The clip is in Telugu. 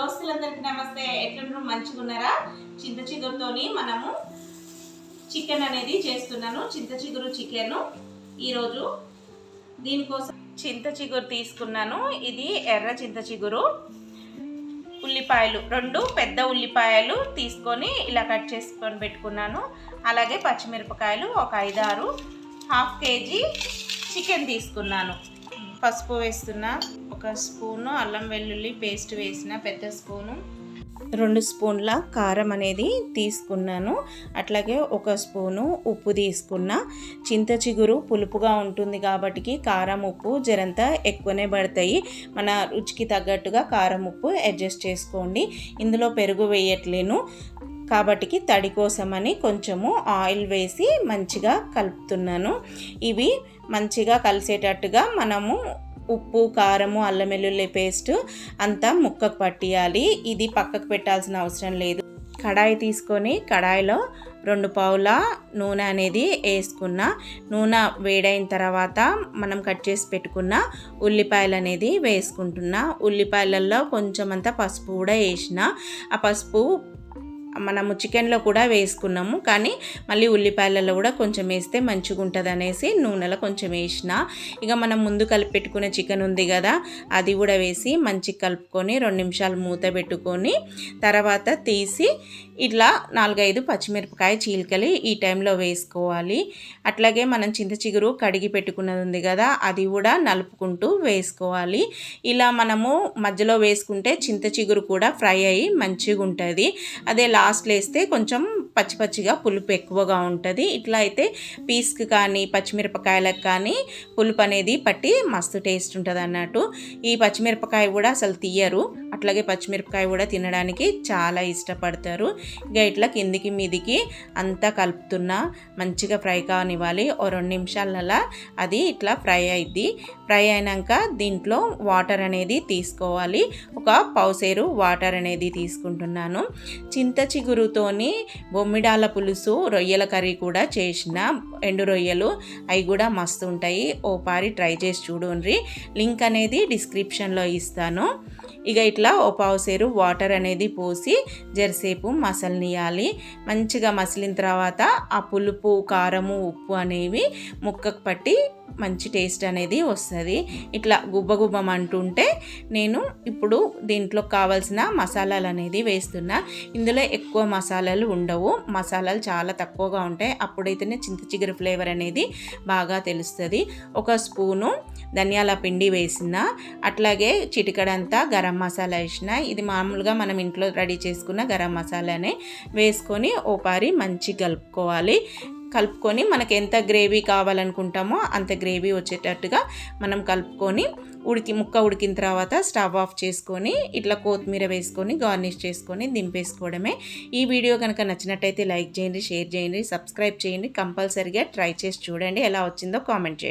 దోస్తులందరికీ నమస్తే. ఎట్లున్నారు? మంచిగా ఉన్నారా చింత చిగురుతోని మనము చికెన్ అనేది చేస్తున్నాను. చింత చిగురు చికెన్. ఈరోజు దీనికోసం చింత చిగురు తీసుకున్నాను. ఇది ఎర్ర చింత చిగురు. ఉల్లిపాయలు రెండు పెద్ద ఉల్లిపాయలు తీసుకొని ఇలా కట్ చేసుకొని పెట్టుకున్నాను. అలాగే పచ్చిమిరపకాయలు ఒక ఐదారు హాఫ్ కేజీ చికెన్ తీసుకున్నాను. పసుపు వేస్తున్నా ఒక స్పూను అల్లం వెల్లుల్లి పేస్ట్ వేసిన పెద్ద స్పూను. రెండు స్పూన్ల కారం అనేది తీసుకున్నాను. అట్లాగే ఒక స్పూను ఉప్పు తీసుకున్న. చింత చిగురు పులుపుగా ఉంటుంది కాబట్టి కారం ఉప్పు జరంతా ఎక్కువనే పడతాయి. మన రుచికి తగ్గట్టుగా కారం ఉప్పు అడ్జస్ట్ చేసుకోండి. ఇందులో పెరుగు వేయట్లేను. కాబట్టికి తడి కోసమని కొంచెము ఆయిల్ వేసి మంచిగా కలుపుతున్నాను. ఇవి మంచిగా కలిసేటట్టుగా మనము ఉప్పు కారము అల్లం వెల్లుల్లి పేస్ట్ అంతా ముక్కకు పట్టియాలి. ఇది పక్కకు పెట్టాల్సిన అవసరం లేదు. కడాయి తీసుకొని కడాయిలో రెండు పావుల నూనె అనేది వేసుకున్న నూనె వేడైన తర్వాత మనం కట్ చేసి పెట్టుకున్న ఉల్లిపాయలు అనేది వేసుకుంటున్నా. ఉల్లిపాయలలో కొంచెం అంతా పసుపు కూడా వేసిన. ఆ పసుపు మనము చికెన్లో కూడా వేసుకున్నాము కానీ మళ్ళీ ఉల్లిపాయలలో కూడా కొంచెం వేస్తే మంచిగా ఉంటుంది అనేసి నూనెలో కొంచెం వేసిన. ఇక మనం ముందు కలిపి చికెన్ ఉంది కదా అది కూడా వేసి మంచిగా కలుపుకొని రెండు నిమిషాలు మూత పెట్టుకొని తర్వాత తీసి ఇట్లా నాలుగైదు పచ్చిమిరపకాయ చీలికలు ఈ టైంలో వేసుకోవాలి. అట్లాగే మనం చింత చిగురు కడిగి పెట్టుకున్నది ఉంది కదా అది కూడా నలుపుకుంటూ వేసుకోవాలి. ఇలా మనము మధ్యలో వేసుకుంటే చింత చిగురు కూడా ఫ్రై అయ్యి మంచిగా ఉంటుంది అదే లాస్ట్లో వేస్తే కొంచెం పచ్చి పచ్చిగా పులుపు ఎక్కువగా ఉంటుంది. ఇట్లా అయితే పీస్కి కానీ పచ్చిమిరపకాయలకు కానీ పులుపు అనేది పట్టి మస్తు టేస్ట్ ఉంటుంది అన్నట్టు. ఈ పచ్చిమిరపకాయ కూడా అసలు తీయరు. అట్లాగే పచ్చిమిరపకాయ కూడా తినడానికి చాలా ఇష్టపడతారు. ఇక ఇట్లా కిందికి మీదికి అంతా కలుపుతున్నా మంచిగా ఫ్రై కానివ్వాలి. ఓ రెండు నిమిషాలలో అది ఇట్లా ఫ్రై అయింది ఫ్రై అయినాక దీంట్లో వాటర్ అనేది తీసుకోవాలి. ఒక పౌసేరు వాటర్ అనేది తీసుకుంటున్నాను. చింత చిగురుతోని బొమ్మిడాల పులుసు రొయ్యల కర్రీ కూడా చేసిన ఎండు రొయ్యలు అవి కూడా మస్తు ఉంటాయి. ఓ పారి ట్రై చేసి చూడండి లింక్ అనేది డిస్క్రిప్షన్లో ఇస్తాను. ఇక ఇట్లా ఓ పావుసేరు వాటర్ అనేది పోసి జరసేపు మసలనియాలి. మంచిగా మసిలిన తర్వాత ఆ పులుపు కారము ఉప్పు అనేవి ముక్కకు పట్టి మంచి టేస్ట్ అనేది వస్తుంది. ఇట్లా గుబ్బగుబ్బం అంటుంటే నేను ఇప్పుడు దీంట్లో కావాల్సిన మసాలాలు అనేది వేస్తున్నా. ఇందులో ఎక్కువ మసాలాలు ఉండవు. మసాలాలు చాలా తక్కువగా ఉంటాయి. అప్పుడైతేనే చింత చిగురు ఫ్లేవర్ అనేది బాగా తెలుస్తుంది. ఒక స్పూను ధనియాల పిండి వేసిన అట్లాగే చిటికడంతా గరం మసాలా వేసిన ఇది మామూలుగా మనం ఇంట్లో రెడీ చేసుకున్న గరం మసాలానే వేసుకొని ఓ పారి మంచి కలుపుకోవాలి. కలుపుకొని మనకు ఎంత గ్రేవీ కావాలనుకుంటామో అంత గ్రేవీ వచ్చేటట్టుగా మనం కలుపుకొని ఉడికి ముక్క ఉడికిన తర్వాత స్టవ్ ఆఫ్ చేసుకొని ఇట్లా కొత్తిమీర వేసుకొని గార్నిష్ చేసుకొని దింపేసుకోవడమే. ఈ వీడియో కనుక నచ్చినట్టయితే లైక్ చేయండి షేర్ చేయండి సబ్స్క్రైబ్ చేయండి కంపల్సరిగా ట్రై చేసి చూడండి. ఎలా వచ్చిందో కామెంట్ చేయండి.